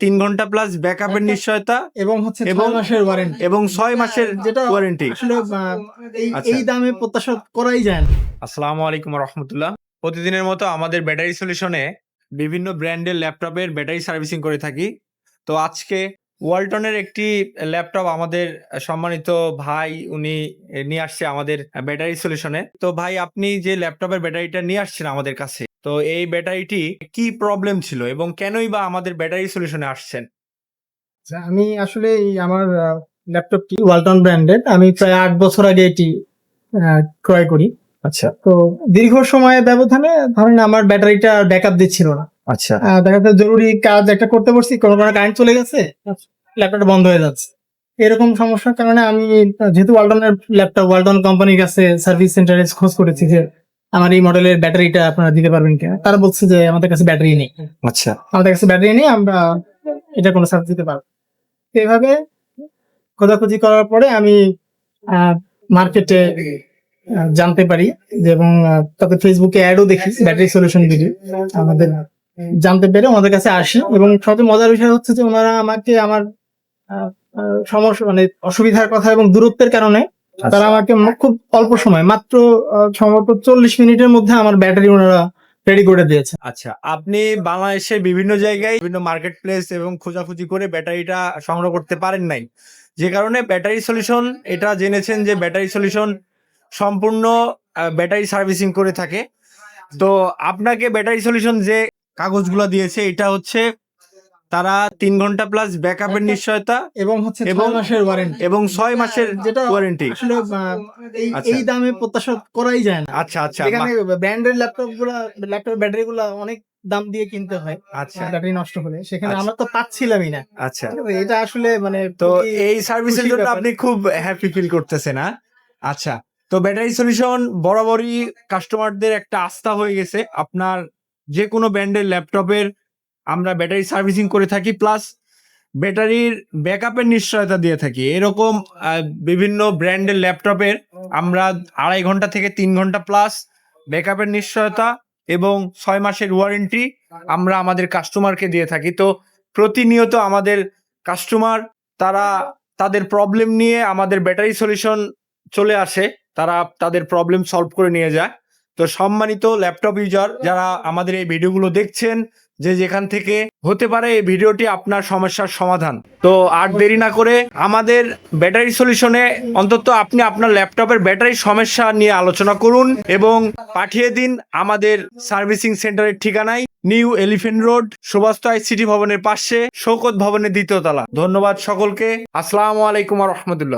তিন ঘণ্টা প্লাস ব্যাকআপের নিশ্চয়তা এবং হচ্ছে এবং- ছয় মাসের ওয়ারেন্টি এবং ছয় মাসের যেটা ওয়ারেন্টি আসলে এই আচ্ছা। দামে প্রত্যাশা করাই যায় আসসালামু আলাইকুম রহমতুল্লাহ। প্রতিদিনের মতো আমাদের ব্যাটারি সলিউশনে বিভিন্ন ব্র্যান্ডের ল্যাপটপের ব্যাটারি সার্ভিসিং করে থাকি। তো আজকে ওয়ালটনের একটি ল্যাপটপ আমাদের সম্মানিত ভাই উনি নিয়ে আসছে আমাদের ব্যাটারি সলিউশনে তো ভাই আপনি যে ল্যাপটপের ব্যাটারিটা নিয়ে আসছেন আমাদের কাছে তো এই ব্যাটারিটি কি প্রবলেম ছিল এবং কেনই বা আমাদের ব্যাটারি সলিউশনে আসছেন? আচ্ছা, আমি আসলে আমার ল্যাপটপটি ওয়ালটন ব্র্যান্ডেড আমি প্রায় আট বছর আগে এটি ক্রয় করি। আচ্ছা। তো দীর্ঘ সময়ের ব্যবধানে ধরেন আমার ব্যাটারিটা ব্যাকআপ দিচ্ছিল না। আচ্ছা। দেখা যাচ্ছে জরুরি কাজ একটা করতে পারছি কোনো কোনো কারেন্ট চলে গেছে ল্যাপটপটা বন্ধ হয়ে যাচ্ছে। এরকম সমস্যার কারণে আমি যেহেতু ওয়ালটনের ল্যাপটপ ওয়ালটন কোম্পানির কাছে সার্ভিস সেন্টারে খোঁজ করেছি যে আমার এই মডেলের ব্যাটারিটা আপনারা দিতে পারবেন কিনা? তারা বলছে যে আমাদের কাছে ব্যাটারি নেই। আচ্ছা। আমাদের কাছে ব্যাটারি নেই আমরা এটা কোনো সার্ভিস দিতে পারব এইভাবে খোঁজাখুঁজি করার পরে আমি মার্কেটে জানতে পারি যে এবং তাতে ফেসবুকে অ্যাডও দেখি ব্যাটারি সলিউশন ভিডিও আমাদের জানতে পেরে ওনাদের কাছে আসি এবং সবচেয়ে মজার বিষয় হচ্ছে যে ওনারা আমাকে আমার সমস্যা মানে অসুবিধার কথা এবং দূরত্বের কারণে তারা আমাকে খুব অল্প সময় মাত্র সম্ভবত চল্লিশ মিনিটের মধ্যে আমার ব্যাটারি ওনারা রেডি করে দিয়েছে। আচ্ছা আপনি বাংলাদেশে বিভিন্ন জায়গায় বিভিন্ন মার্কেট প্লেস এবং খোঁজাখুঁজি করে ব্যাটারিটা সংগ্রহ করতে পারেন নাই। যে কারণে ব্যাটারি সলিউশন এটা জেনেছেন যে ব্যাটারি সলিউশন সম্পূর্ণ ব্যাটারি সার্ভিসিং করে থাকে। তো আপনাকে ব্যাটারি সলিউশন যে কাগজগুলো দিয়েছে এটা হচ্ছে তারা তিন ঘণ্টা প্লাস ব্যাকআপের নিশ্চয়তা এবং হচ্ছে এবং- মাসের ওয়ারেন্টি এবং ছয় মাসের যেটা ওয়ারেন্টি আসলে এই আচ্ছা। দামে প্রত্যাশা করাই যায় না। আচ্ছা আচ্ছা এখানে ব্র্যান্ডের ল্যাপটপগুলা ল্যাপটপ ব্যাটারি গুলা অনেক দাম দিয়ে কিনতে হয়। আচ্ছা। ব্যাটারি নষ্ট হলে। সেখানে আচ্ছা। আমরা তো পাচ্ছিলামই না। আচ্ছা। এটা আসলে মানে তো এই সার্ভিসের জন্য আপনি খুব হ্যাপি ফিল করতেছেন না আচ্ছা তো ব্যাটারি সলিউশন বরাবরই কাস্টমারদের একটা আস্থা হয়ে গেছে। আপনার যে কোনো ব্র্যান্ডের ল্যাপটপের আমরা ব্যাটারি সার্ভিসিং করে থাকি প্লাস ব্যাটারির ব্যাকআপের নিশ্চয়তা দিয়ে থাকি। এরকম বিভিন্ন ব্র্যান্ডের ল্যাপটপের আমরা আড়াই ঘণ্টা থেকে তিন ঘণ্টা প্লাস ব্যাকআপের নিশ্চয়তা এবং ছয় মাসের ওয়ারেন্টি আমরা আমাদের কাস্টমারকে দিয়ে থাকি। তো প্রতিনিয়ত আমাদের কাস্টমার তারা তাদের প্রবলেম নিয়ে আমাদের ব্যাটারি সলিউশন চলে আসে, তারা তাদের প্রবলেম সলভ করে নিয়ে যায়। তো সম্মানিত ল্যাপটপ ইউজার যারা আমাদের এই ভিডিওগুলো দেখছেন, যে যেখান থেকে হতে পারে এই ভিডিওটি আপনার সমস্যার সমাধান। তো আর দেরি না করে আমাদের ব্যাটারি সলিউশনে অন্তত আপনি আপনার ল্যাপটপের ব্যাটারি সমস্যা নিয়ে আলোচনা করুন এবং পাঠিয়ে দিন আমাদের সার্ভিসিং সেন্টারের ঠিকানায় new elephant road Subastu city ভবনের পাশে, শৌকত ভবনের দ্বিতীয় তলা। ধন্যবাদ সকলকে। আসসালামু আলাইকুম রহমতুল্লাহ।